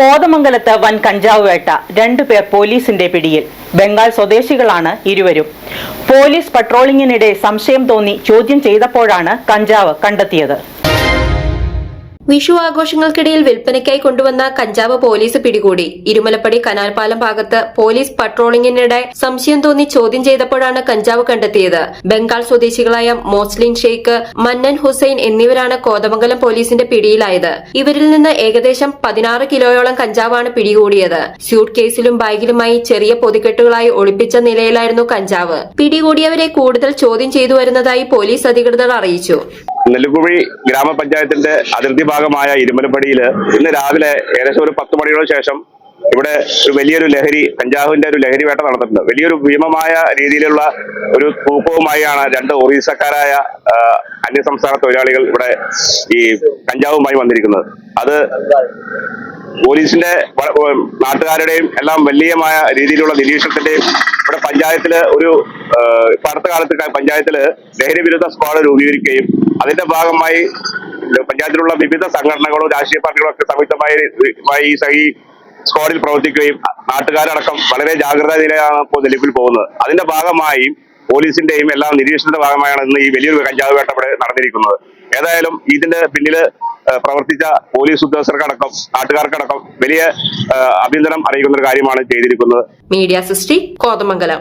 കോതമംഗലത്ത് വൻ കഞ്ചാവ് വേട്ട. രണ്ടുപേർ പോലീസിന്റെ പിടിയിൽ. ബംഗാൾ സ്വദേശികളാണ് ഇരുവരും. പോലീസ് പട്രോളിങ്ങിനിടെ സംശയം തോന്നി ചോദ്യം ചെയ്തപ്പോഴാണ് കഞ്ചാവ് കണ്ടെത്തിയത്. വിഷു ആഘോഷങ്ങൾക്കിടയിൽ വിൽപ്പനയ്ക്കായി കൊണ്ടുവന്ന കഞ്ചാവ് പോലീസ് പിടികൂടി. ഇരുമലപ്പടി കനാൽപാലം ഭാഗത്ത് പോലീസ് പട്രോളിംഗിനിടെ സംശയം തോന്നി ചോദ്യം ചെയ്തപ്പോഴാണ് കഞ്ചാവ് കണ്ടെത്തിയത്. ബംഗാൾ സ്വദേശികളായ മോസ്ലിൻ ഷെയ്ഖ് മന്നൻ ഹുസൈൻ എന്നിവരാണ് കോതമംഗലം പോലീസിന്റെ പിടിയിലായത്. ഇവരിൽ നിന്ന് ഏകദേശം പതിനാറ് കിലോയോളം കഞ്ചാവാണ് പിടികൂടിയത്. സ്യൂട്ട് കേസിലും ബാഗിലുമായി ചെറിയ പൊതിക്കെട്ടുകളായി ഒളിപ്പിച്ച നിലയിലായിരുന്നു കഞ്ചാവ്. പിടികൂടിയവരെ കൂടുതൽ ചോദ്യം ചെയ്തു വരുന്നതായി പോലീസ് അധികൃതർ അറിയിച്ചു. നെല്ലിക്കുഴി ഗ്രാമപഞ്ചായത്തിന്റെ അതിർത്തി ഭാഗമായ ഇരുമലപ്പടിയിൽ ഇന്ന് രാവിലെ ഏകദേശം ഒരു പത്ത് മണിയോട് ശേഷം ഇവിടെ ഒരു വലിയൊരു ലഹരി കഞ്ചാവിന്റെ ഒരു ലഹരി വേട്ട നടന്നിട്ടുണ്ട്. വലിയൊരു ഭീമമായ രീതിയിലുള്ള ഒരു കൂപ്പവുമായാണ് രണ്ട് ഒറീസക്കാരായ അന്യസംസ്ഥാന തൊഴിലാളികൾ ഇവിടെ ഈ കഞ്ചാവുമായി വന്നിരിക്കുന്നത്. അത് പോലീസിന്റെ നാട്ടുകാരുടെയും എല്ലാം വലിയമായ രീതിയിലുള്ള നിരീക്ഷണത്തിന്റെയും ഇവിടെ പഞ്ചായത്തിൽ ഒരു അടുത്ത കാലത്ത് പഞ്ചായത്തിൽ ലഹരി വിരുദ്ധ സ്ക്വാഡ് രൂപീകരിക്കുകയും അതിന്റെ ഭാഗമായി പഞ്ചായത്തിലുള്ള വിവിധ സംഘടനകളും രാഷ്ട്രീയ പാർട്ടികളും ഒക്കെ സംയുക്തമായി ഈ സ്ക്വാഡിൽ പ്രവർത്തിക്കുകയും നാട്ടുകാരടക്കം വളരെ ജാഗ്രതാ നിലയാണ് ഇപ്പോൾ നിലവിൽ പോകുന്നത്. അതിന്റെ ഭാഗമായി പോലീസിന്റെയും എല്ലാം നിരീക്ഷണത്തിന്റെ ഭാഗമായാണ് ഇന്ന് ഈ വലിയൊരു കഞ്ചാവ് വേട്ട ഇവിടെ നടന്നിരിക്കുന്നത്. ഏതായാലും ഇതിന്റെ പിന്നിൽ പ്രവർത്തിച്ച പോലീസ് ഉദ്യോഗസ്ഥർക്കടക്കം നാട്ടുകാർക്കടക്കം വലിയ അഭിനന്ദനം അറിയിക്കുന്ന ഒരു കാര്യമാണ് ചെയ്തിരിക്കുന്നത്. മീഡിയ സൃഷ്ടി കോതമംഗലം.